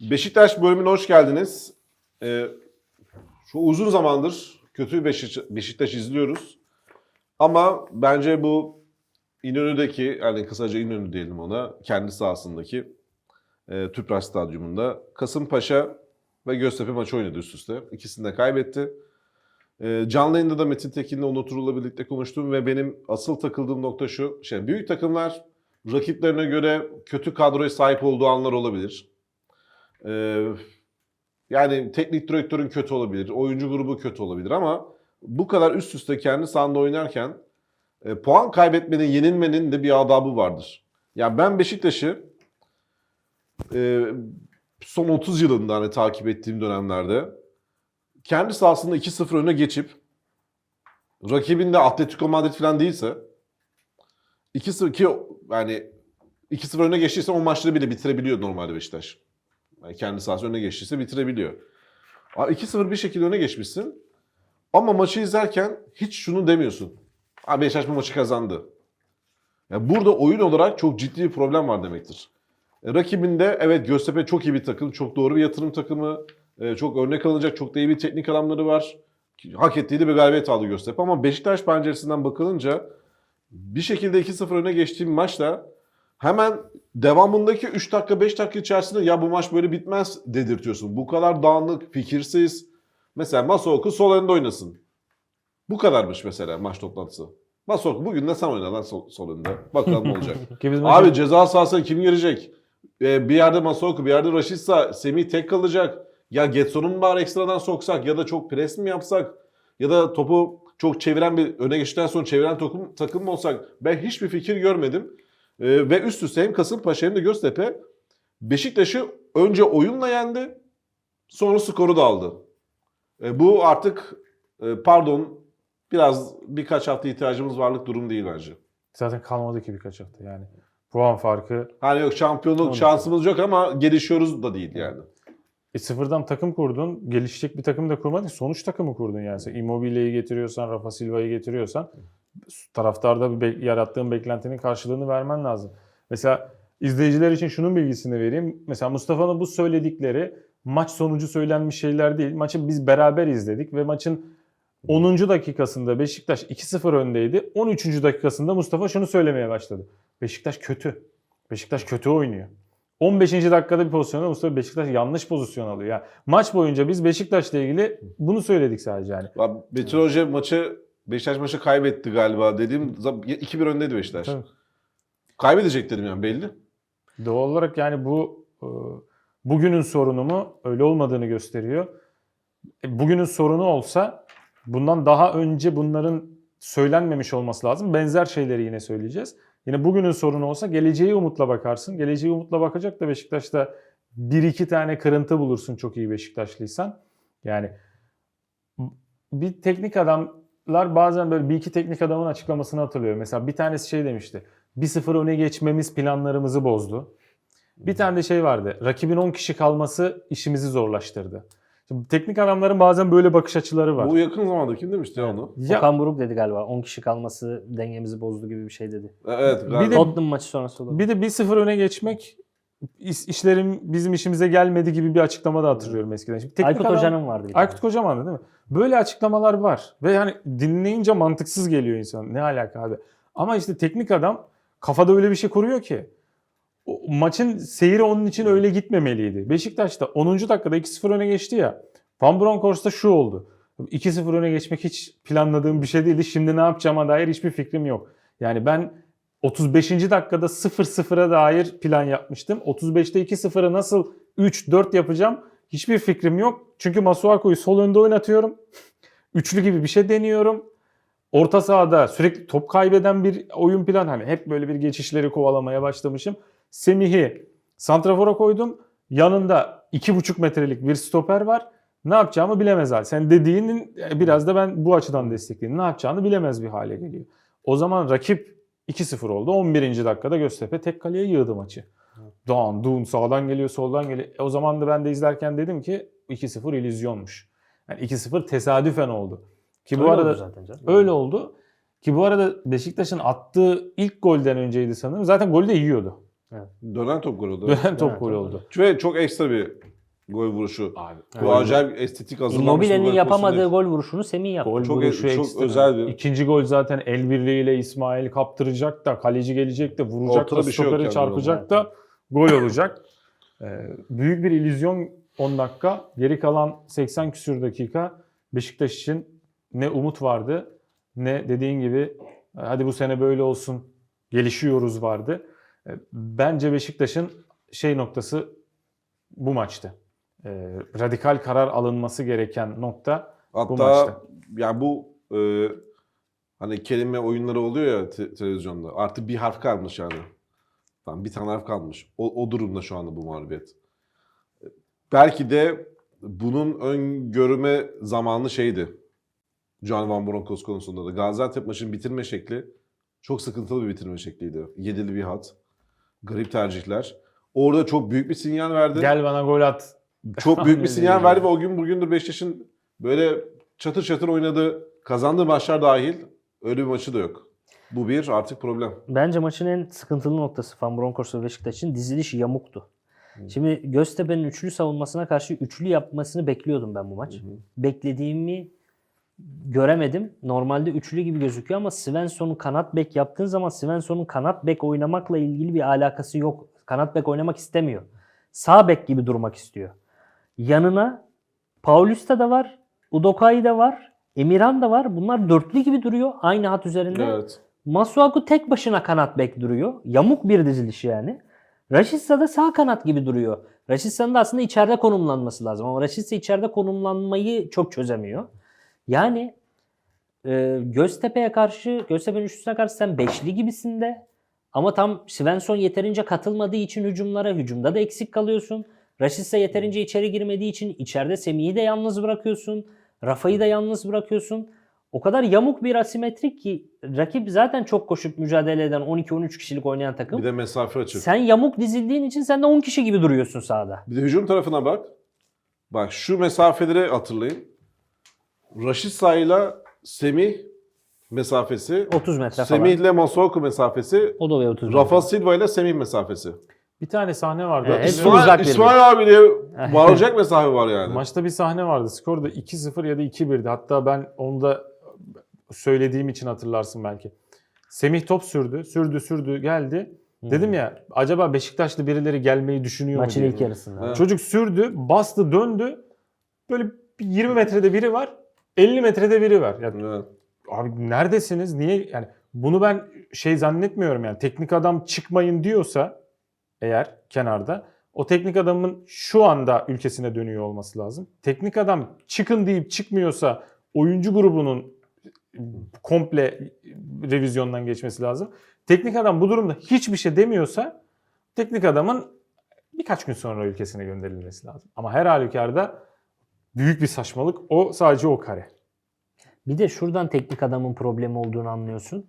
Beşiktaş bölümüne hoş geldiniz. Ee, şu uzun zamandır kötü bir Beşik- Beşiktaş izliyoruz. Ama bence bu İnönü'deki, yani kısaca İnönü diyelim ona, kendi sahasındaki e, Tüpraş Stadyumunda Kasımpaşa ve Göztepe maçı oynadı üst üste. İkisini de kaybetti. E, canlı yayında da Metin Tekin'le Onur Turul'la birlikte konuştum ve benim asıl takıldığım nokta şu. Şey, büyük takımlar rakiplerine göre kötü kadroya sahip olduğu anlar olabilir. Ee, yani teknik direktörün kötü olabilir, oyuncu grubu kötü olabilir ama bu kadar üst üste kendi sahanda oynarken e, puan kaybetmenin, yenilmenin de bir adabı vardır. Yani ben Beşiktaş'ı e, son 30 yılında hani takip ettiğim dönemlerde kendi sahasında 2-0 öne geçip rakibinde Atletico Madrid falan değilse 2-0 ki yani 2-0 öne geçtiyse o maçları bile bitirebiliyor normalde Beşiktaş. Yani kendi sahası öne geçtiyse bitirebiliyor. Abi 2-0 bir şekilde öne geçmişsin. Ama maçı izlerken hiç şunu demiyorsun. Abi Beşiktaş bu maçı kazandı. Yani burada oyun olarak çok ciddi bir problem var demektir. E, rakibinde evet Göztepe çok iyi bir takım, çok doğru bir yatırım takımı, e, çok örnek alınacak, çok da iyi bir teknik adamları var. Hak ettiği de bir galibiyet aldı Göztepe ama Beşiktaş penceresinden bakılınca bir şekilde 2-0 öne geçtiğim maçta hemen devamındaki 3 dakika 5 dakika içerisinde ya bu maç böyle bitmez dedirtiyorsun. Bu kadar dağınık, fikirsiz. Mesela Masaoku sol önde oynasın. Bu kadarmış mesela maç toplantısı. Masaoku bugün de sen oyna lan sol, sol önde. Bakalım ne olacak. Abi ceza sahasına kim girecek? Ee, bir yerde Masaoku, bir yerde Raşitsa, Semih tek kalacak. Ya Getson'u mu bari ekstradan soksak ya da çok pres mi yapsak? Ya da topu çok çeviren bir öne geçtikten sonra çeviren takım, takım mı olsak? Ben hiçbir fikir görmedim. Ee, ve üst üste hem Kasımpaşa hem de Göztepe Beşiktaş'ı önce oyunla yendi. Sonra skoru da aldı. Ee, bu artık e, pardon biraz birkaç hafta ihtiyacımız varlık durum değil bence. zaten kalmadı ki birkaç hafta yani. Puan farkı. Hani yok şampiyonluk şansımız yok ama gelişiyoruz da değil yani. E sıfırdan takım kurdun. Gelişecek bir takım da kurmadın. Sonuç takımı kurdun yani. Sen Immobile'yi getiriyorsan, Rafa Silva'yı getiriyorsan taraftarda bir yarattığın beklentinin karşılığını vermen lazım. Mesela izleyiciler için şunun bilgisini vereyim. Mesela Mustafa'nın bu söyledikleri maç sonucu söylenmiş şeyler değil. Maçı biz beraber izledik ve maçın 10. dakikasında Beşiktaş 2-0 öndeydi. 13. dakikasında Mustafa şunu söylemeye başladı. Beşiktaş kötü. Beşiktaş kötü oynuyor. 15. dakikada bir pozisyonda Mustafa Beşiktaş yanlış pozisyon alıyor. Yani maç boyunca biz Beşiktaş'la ilgili bunu söyledik sadece yani. Abi Betül Hoca maçı Beşiktaş maçı kaybetti galiba dediğim zam- 2-1 öndeydi Beşiktaş. Tabii. Kaybedecek dedim yani belli. Doğal olarak yani bu e, bugünün sorunu mu öyle olmadığını gösteriyor. E, Bugünün sorunu olsa bundan daha önce bunların söylenmemiş olması lazım. Benzer şeyleri yine söyleyeceğiz. Yine bugünün sorunu olsa geleceği umutla bakarsın. Geleceği umutla bakacak da Beşiktaş'ta bir iki tane kırıntı bulursun çok iyi Beşiktaşlıysan. Yani bir teknik adamlar bazen böyle bir iki teknik adamın açıklamasını hatırlıyor. Mesela bir tanesi şey demişti. 1-0 öne geçmemiz planlarımızı bozdu. Bir tane de şey vardı. Rakibin 10 kişi kalması işimizi zorlaştırdı. Şimdi teknik adamların bazen böyle bakış açıları var. Bu yakın zamanda kim demişti onu? Ya, Okan Buruk dedi galiba 10 kişi kalması dengemizi bozdu gibi bir şey dedi. E, Evet. Bir galiba. de- Tottenham maçı sonrası oldu. bir de 1-0 öne geçmek iş- işlerim bizim işimize gelmedi gibi bir açıklama da hatırlıyorum eskiden. Şimdi teknik Aykut adam- Hoca'nın vardı bir tane. Aykut Kocaman değil mi? Böyle açıklamalar var. Ve yani dinleyince mantıksız geliyor insan. Ne alaka abi? Ama işte teknik adam kafada öyle bir şey kuruyor ki. O, maçın seyri onun için öyle gitmemeliydi. Beşiktaş'ta 10. dakikada 2-0 öne geçti ya. Van Bronckhorst'ta şu oldu. 2-0 öne geçmek hiç planladığım bir şey değildi. Şimdi ne yapacağıma dair hiçbir fikrim yok. Yani ben 35. dakikada 0-0'a dair plan yapmıştım. 35'te 2-0'ı nasıl 3-4 yapacağım hiçbir fikrim yok. Çünkü Masuaku'yu sol önde oynatıyorum. Üçlü gibi bir şey deniyorum. Orta sahada sürekli top kaybeden bir oyun plan hani hep böyle bir geçişleri kovalamaya başlamışım. Semih'i santrafora koydum. Yanında 2,5 metrelik bir stoper var. Ne yapacağımı bilemez hal. Sen dediğinin e, biraz da ben bu açıdan destekleyeyim. Ne yapacağını bilemez bir hale geliyor. O zaman rakip 2-0 oldu. 11. dakikada Göztepe tek kaleye yığdı maçı. Doğan, Dun sağdan geliyor, soldan geliyor. E o zaman da ben de izlerken dedim ki 2-0 illüzyonmuş. Yani 2-0 tesadüfen oldu. Ki bu Öyle arada oldu zaten canım. öyle oldu. Ki bu arada Beşiktaş'ın attığı ilk golden önceydi sanırım. Zaten golü de yiyordu. Dönen top gol oldu. Dönen top Evet, gol evet. oldu. Ve çok ekstra bir gol vuruşu. Abi. Bu acayip estetik hazırlanmış. Immobile'nin yapamadığı gol vuruşunu Semih yaptı. Gol Çok- vuruşu çok ekstra. özel bir- İkinci gol zaten el birliğiyle İsmail kaptıracak da kaleci gelecek de vuracak Ortada da bir şey stoperi yani çarpacak da gol olacak. Ee, büyük bir illüzyon 10 dakika. Geri kalan 80 küsür dakika Beşiktaş için ne umut vardı ne dediğin gibi hadi bu sene böyle olsun gelişiyoruz vardı. Ee, Bence Beşiktaş'ın şey noktası bu maçtı. Ee, radikal karar alınması gereken nokta Hatta maçta. yani bu e, hani kelime oyunları oluyor ya te- televizyonda. Artık bir harf kalmış yani. Tamam bir tane harf kalmış. O, o durumda şu anda bu mağlubiyet. Belki de bunun öngörüme zamanı şeydi. Can Van Bronckhorst konusunda da. Gaziantep maçının bitirme şekli çok sıkıntılı bir bitirme şekliydi. Yedili bir hat. Garip tercihler. Orada çok büyük bir sinyal verdi. gel bana gol at Çok büyük bir sinyal verdi ve o gün bugündür Beşiktaş'ın böyle çatır çatır oynadığı, kazandığı maçlar dahil öyle bir maçı da yok. Bu bir artık problem. Bence maçın en sıkıntılı noktası Van Bronckhorst ve Beşiktaş'ın diziliş yamuktu. Şimdi Göztepe'nin üçlü savunmasına karşı üçlü yapmasını bekliyordum ben bu maç. Beklediğimi göremedim. Normalde üçlü gibi gözüküyor ama Svensson'u kanat bek yaptığın zaman Svensson'un kanat bek oynamakla ilgili bir alakası yok. Kanat bek oynamak istemiyor. Sağ bek gibi durmak istiyor. Yanına Paulista da var, Udokai da var, Emirhan da var. Bunlar dörtlü gibi duruyor aynı hat üzerinde. Evet. Masuaku tek başına kanat bek duruyor. Yamuk bir diziliş yani. Rashica da sağ kanat gibi duruyor. Rashica'nın da aslında içeride konumlanması lazım. Ama Rashica içeride konumlanmayı çok çözemiyor. Yani e, Göztepe'ye karşı, Göztepe'nin üçlüsüne karşı sen beşli gibisin de ama tam Svensson yeterince katılmadığı için hücumlara, hücumda da eksik kalıyorsun. Rashica yeterince içeri girmediği için içeride Semih'i de yalnız bırakıyorsun. Rafa'yı da yalnız bırakıyorsun. O kadar yamuk bir asimetrik ki rakip zaten çok koşup mücadele eden 12-13 kişilik oynayan takım. Bir de mesafe açık. Sen yamuk dizildiğin için sen de 10 kişi gibi duruyorsun sahada. Bir de hücum tarafına bak. Bak şu mesafeleri hatırlayın. Raşit ile Semih mesafesi. 30 metre Semih falan. ile Masuaku mesafesi. O da ve 30 metre. Rafa Silva ile Semih mesafesi. Bir tane sahne vardı. Hepsi musun? uzak İsmail. İsmail abiyle varacak mesafe var yani. Maçta bir sahne vardı. Skor da 2-0 ya da 2-1'di. Hatta ben onu da söylediğim için hatırlarsın belki. Semih top sürdü. Sürdü sürdü geldi. Dedim ya acaba Beşiktaşlı birileri gelmeyi düşünüyor Maçın mu diye. ilk yarısında. Evet. Çocuk sürdü, bastı, döndü. Böyle bir 20 metrede biri var. 50 metrede biri var. Ya Evet. abi neredesiniz? Niye yani bunu ben şey zannetmiyorum yani. Teknik adam çıkmayın diyorsa eğer kenarda o teknik adamın şu anda ülkesine dönüyor olması lazım. Teknik adam çıkın deyip çıkmıyorsa oyuncu grubunun komple revizyondan geçmesi lazım. Teknik adam bu durumda hiçbir şey demiyorsa teknik adamın birkaç gün sonra ülkesine gönderilmesi lazım. Ama her halükarda büyük bir saçmalık. O sadece o kare. Bir de şuradan teknik adamın problemi olduğunu anlıyorsun.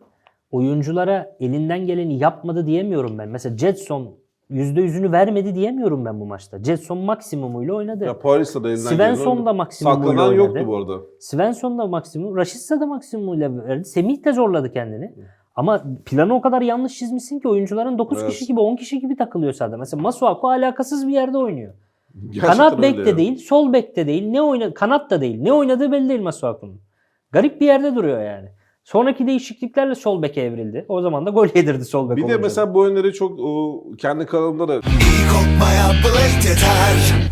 Oyunculara elinden geleni yapmadı diyemiyorum ben. Mesela Jetson %100'ünü vermedi diyemiyorum ben bu maçta. Jetson maksimumuyla oynadı. Ya Paris'te de elinden Svensson da maksimumuyla Saklanan oynadı. yoktu bu arada. Svensson da maksimum, Rashica da maksimumuyla verdi. Semih de zorladı kendini. Ama planı o kadar yanlış çizmişsin ki oyuncuların 9 Evet. kişi gibi 10 kişi gibi takılıyor sahada. Mesela Masuaku alakasız bir yerde oynuyor. Gerçekten Kanat bek de değil, sol bek de değil, ne oyna kanat da değil. Ne oynadığı belli değil Masuaku'nun. Garip bir yerde duruyor yani. Sonraki değişikliklerle sol beke evrildi. O zaman da gol yedirdi sol bek. Bir de mesela bu oyunları çok o, kendi kanalımda da İyi kokmaya bulaştı ter